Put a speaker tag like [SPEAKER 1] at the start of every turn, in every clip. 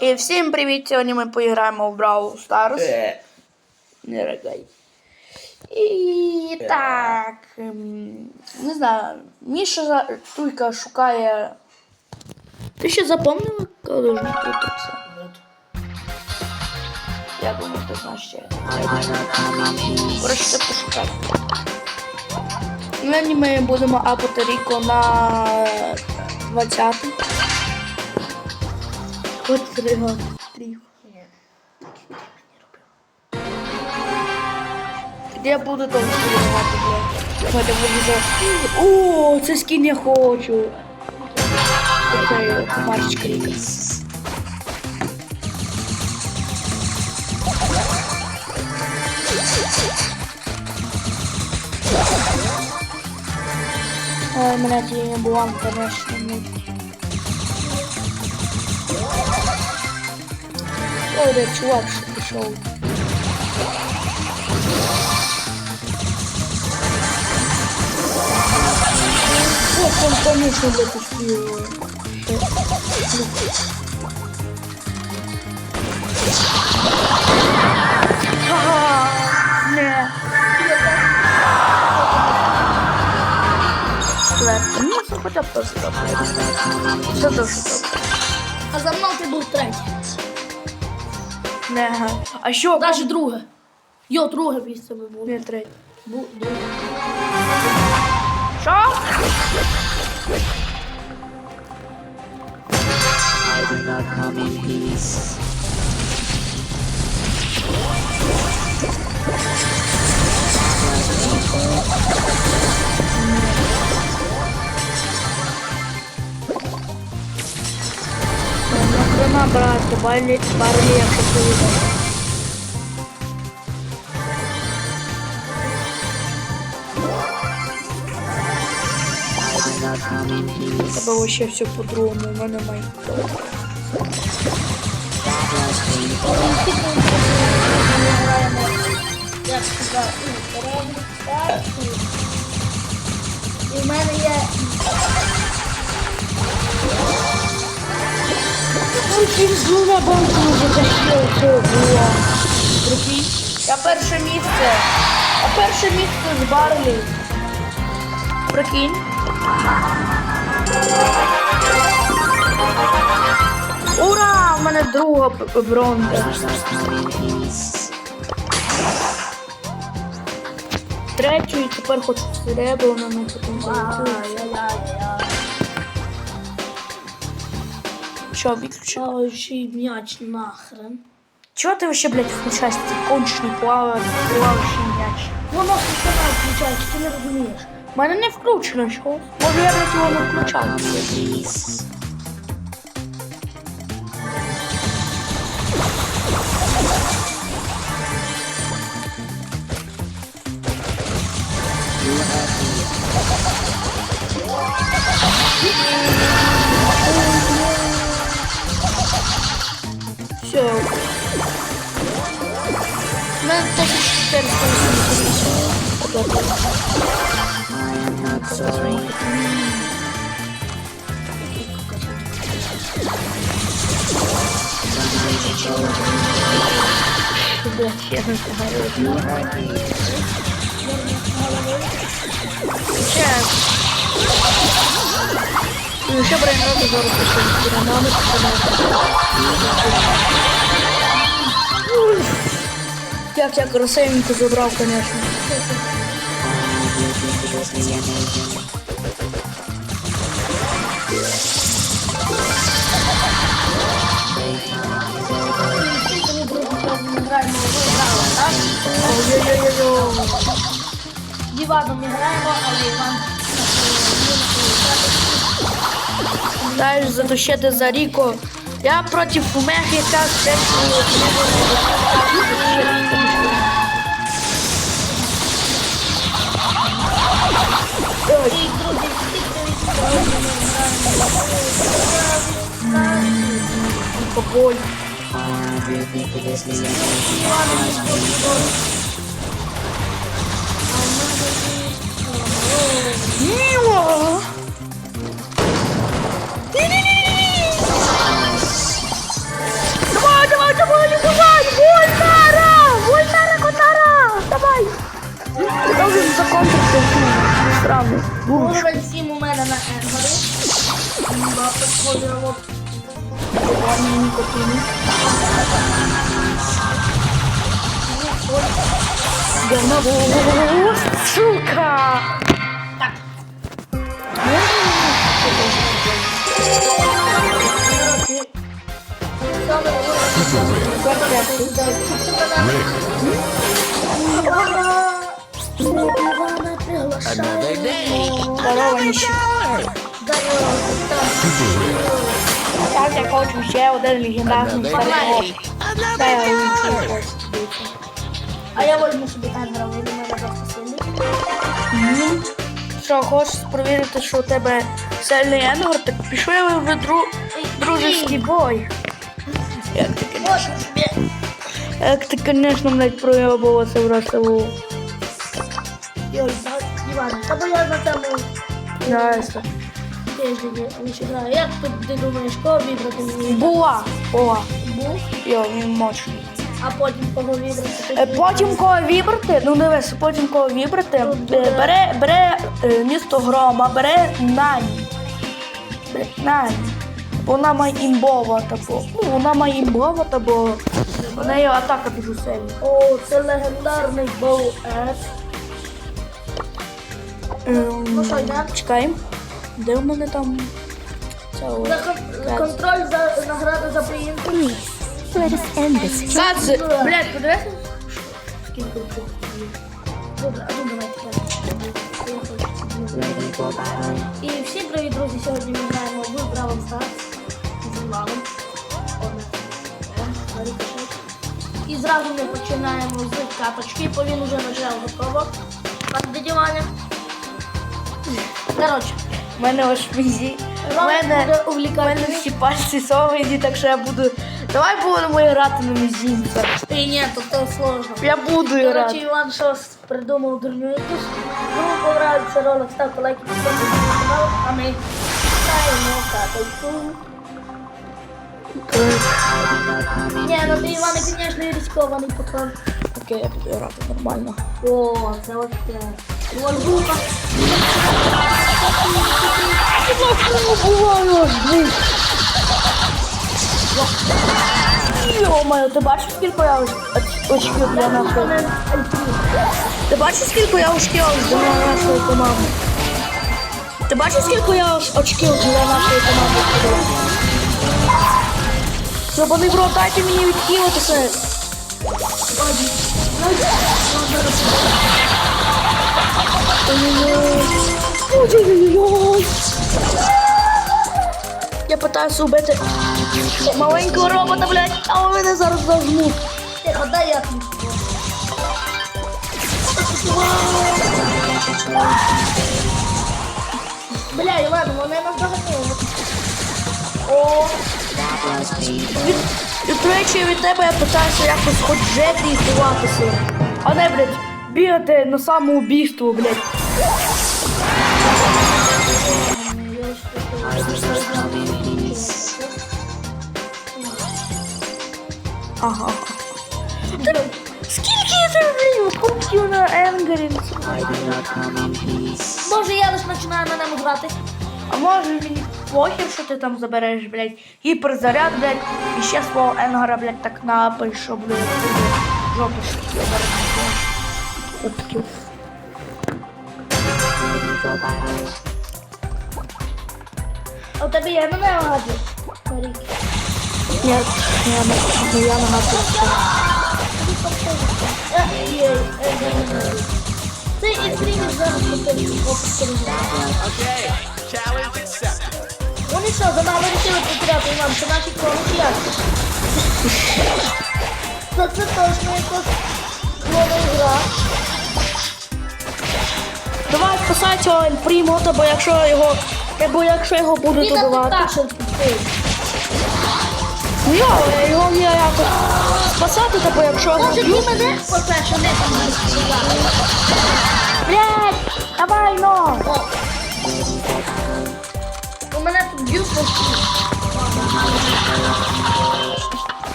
[SPEAKER 1] І всім привіт! Сьогодні ми поіграємо в Brawl Stars.
[SPEAKER 2] Е.
[SPEAKER 1] Не ригай. І так. ем, Не знаю. Міша за- Туйка шукає. Ти ще запомнила, коли должен крутитися? Я думаю, ти знаєш ще. Коротше, це пошукати. Нині ми будемо апати Ріко на 20. Хоч три. Тріх. Я буду там співати, блядь. О, це скін я хочу. Оцей Марчик. Ой, мене ті не було, конечно, ну. Ой, да, чувак, що пішов. Ох, он, хоча б просто добре. Все дуже добре.
[SPEAKER 3] А за мною ти був третій.
[SPEAKER 1] Не, ага. А що?
[SPEAKER 3] Навіть друге. Йо, друге місце би було.
[SPEAKER 1] Не третє.
[SPEAKER 3] Бу- друге.
[SPEAKER 1] Що?
[SPEAKER 4] I do not come in peace. Not come in peace.
[SPEAKER 1] Тебе вообще все по-другому, у мене май.
[SPEAKER 3] Як сказав, реабілітацію. І в мене є
[SPEAKER 1] Він з двома банками затащив цього була. Прикинь? Я перше місце. А перше місце з Барлі. Прикинь. Ура! У мене друга бронза. Третю і тепер хочу серебро на мене потім золоту. выключил. А
[SPEAKER 3] плаваючий м'яч нахрен.
[SPEAKER 1] Чего ты вообще, блядь, включаешь? Ты конченый плавающий м'яч?
[SPEAKER 3] Ну, нас еще раз включаешь, ты не разумеешь.
[SPEAKER 1] У мене не включено чого. Може я блядь, його не включав. 1480.
[SPEAKER 4] I am not sorry.
[SPEAKER 1] Блядь, я Як красивенько забрав, конечно.
[SPEAKER 3] Не граємо, але Іван
[SPEAKER 1] затащити за Ріко. Я проти Фумех якраз теж
[SPEAKER 3] І Алкоголь. Мило!
[SPEAKER 1] Давай, давай, давай, не давай! Вольтара! Вольтара, Котара! Давай! Ты должен закончить. Странно. Лучше.
[SPEAKER 3] сьогодні ми граємо.
[SPEAKER 1] Поболь. Міло!
[SPEAKER 3] Енгари. Два підходимо.
[SPEAKER 1] Червоні нікотини. Йдемо. Сука!
[SPEAKER 3] Івана приглашаємо.
[SPEAKER 1] Здорово, ніщик.
[SPEAKER 3] Здорово,
[SPEAKER 1] Так, я хочу ще один легендарний лучше.
[SPEAKER 3] А я возьму собі Енгера, він у мене просто сильний.
[SPEAKER 1] Що, хочеш перевірити, що у тебе сильний енгор, так пішли ви в дру... дружеський бой. Як ти,
[SPEAKER 3] собі.
[SPEAKER 1] як ти, звісно, блядь, проєбувався в Ростову.
[SPEAKER 3] Йой, Іван, та бо я на цьому
[SPEAKER 1] Ясно.
[SPEAKER 3] тижні. Як тут ти думаєш, кого вибрати мені?
[SPEAKER 1] Була, була.
[SPEAKER 3] Був,
[SPEAKER 1] Йо, він мощний.
[SPEAKER 3] а потім кого вибрати?
[SPEAKER 1] Е, Потім кого вибрати, ну дивись, потім кого вибрати, е, бере, бере е, місто Грома, бере Нані. Бере Нані. Вона має імбова, типу. Ну, вона має імбова, бо в неї атака дуже сильна.
[SPEAKER 3] О, це легендарний Боу Ес.
[SPEAKER 1] Ем,
[SPEAKER 3] Ну що, йдемо?
[SPEAKER 1] Чекаємо. Де в мене там? Це ось.
[SPEAKER 3] За кон- контроль за награду за приїзд.
[SPEAKER 2] Let us end this.
[SPEAKER 1] Садзи. Блядь, подивися.
[SPEAKER 3] Скільки тут є? Добре, а ну давайте. Я хочу ці. І всім привіт, друзі! Сьогодні ми граємо в Бравл Старс з Іваном. Одне. О, рикошет. І зразу ми починаємо з каточки, бо він уже почав готово. Пан дядя Ваня. Коротше,
[SPEAKER 1] У мене ось мізі. У мене, мене всі пальці совіді, так що я буду. Давай будемо грати на мізінцях.
[SPEAKER 3] І ні, то це сложно.
[SPEAKER 1] Я буду
[SPEAKER 3] Коротше,
[SPEAKER 1] грати.
[SPEAKER 3] Іван щось придумав дурню якусь. Кому понравиться ролик, ставте лайки, підписуйтесь на канал, а ми ставимо каточку. Ні, ну ти, Іван, звісно, і ризикований поклад.
[SPEAKER 1] Окей, я буду грати нормально.
[SPEAKER 3] О, це от таке.
[SPEAKER 1] Йо-моє, ти бачиш, скільки я оч- оч- очків для нашої? Ти бачиш, скільки я очків для нашої команди? Ти бачиш, скільки я оч- очків для нашої команди? Щоб вони бро, дайте мені відкинутися. Ой-ой-ой. Я пытаюся убити маленького робота, блядь, а мене зараз зажмуть.
[SPEAKER 3] Тихо, дай я. Бля, Іван, вони нас доганяють. О,
[SPEAKER 1] Від, від речі від тебе я питаюся якось хоч жити і ховатися. А не, блядь, бігати на самоубійство, блядь. Ага. Скільки я зароблю кубків на Енгері?
[SPEAKER 3] може я лише починаю на ньому грати.
[SPEAKER 1] А може мені похер, що ти там забереш, блядь, гіперзаряд, блядь, і ще свого Енгара, блядь, так напиш, що, блядь, жопу забереш. Кубків.
[SPEAKER 3] А у тебе є на мене гаджет? Марік.
[SPEAKER 1] Ні, я не ну, я нагадую. що-
[SPEAKER 3] Е, є, е, є, є. Це і стрімер зараз попитку
[SPEAKER 4] Okay, challenge accepted.
[SPEAKER 3] Вони що, за нами вирішили потеряти Іван, це наші крові як? Та це точно якась клова гра.
[SPEAKER 1] Давай спасай цього Ельпрімота, бо якщо його, бо якщо його будуть убивати. Ну я, його є якось спасати, та бо якщо його
[SPEAKER 3] Може, ти мене не там не сказати.
[SPEAKER 1] Блядь, давай, ну!
[SPEAKER 3] У мене тут б'ють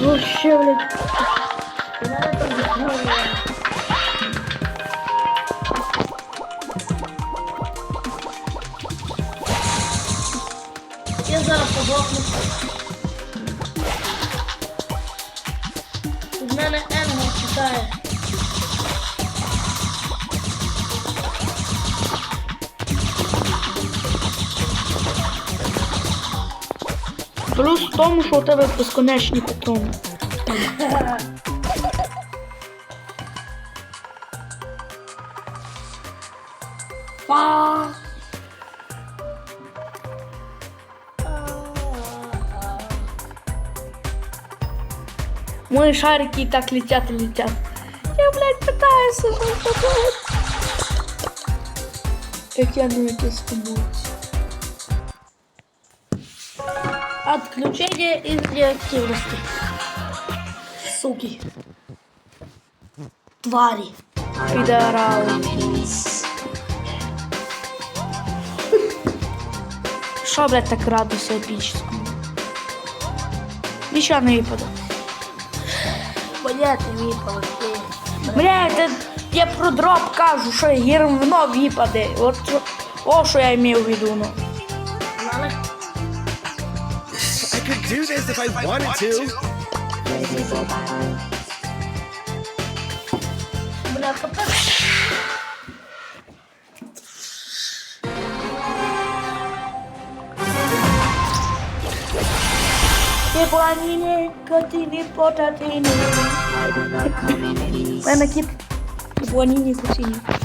[SPEAKER 1] вообще, блядь? Плюс в тому, що у тебе безконечні.
[SPEAKER 3] Па.
[SPEAKER 1] Мої шарики і так летять і летять. Я, блядь, питаюся, що це робить. Як я не якийсь
[SPEAKER 3] Отключение из реактивности. Суки. Твари.
[SPEAKER 1] Підарали. Що, блядь, так радуйся епічному? Нічого не випаде.
[SPEAKER 3] Понятно, випало.
[SPEAKER 1] Блядь, та я про дроп кажу, що гірно випаде. От що- о, що я мав в виду, ну.
[SPEAKER 5] Do this if I wanted to.
[SPEAKER 3] Бля, капець.
[SPEAKER 1] Ти планіні, котині, потатині.
[SPEAKER 4] I do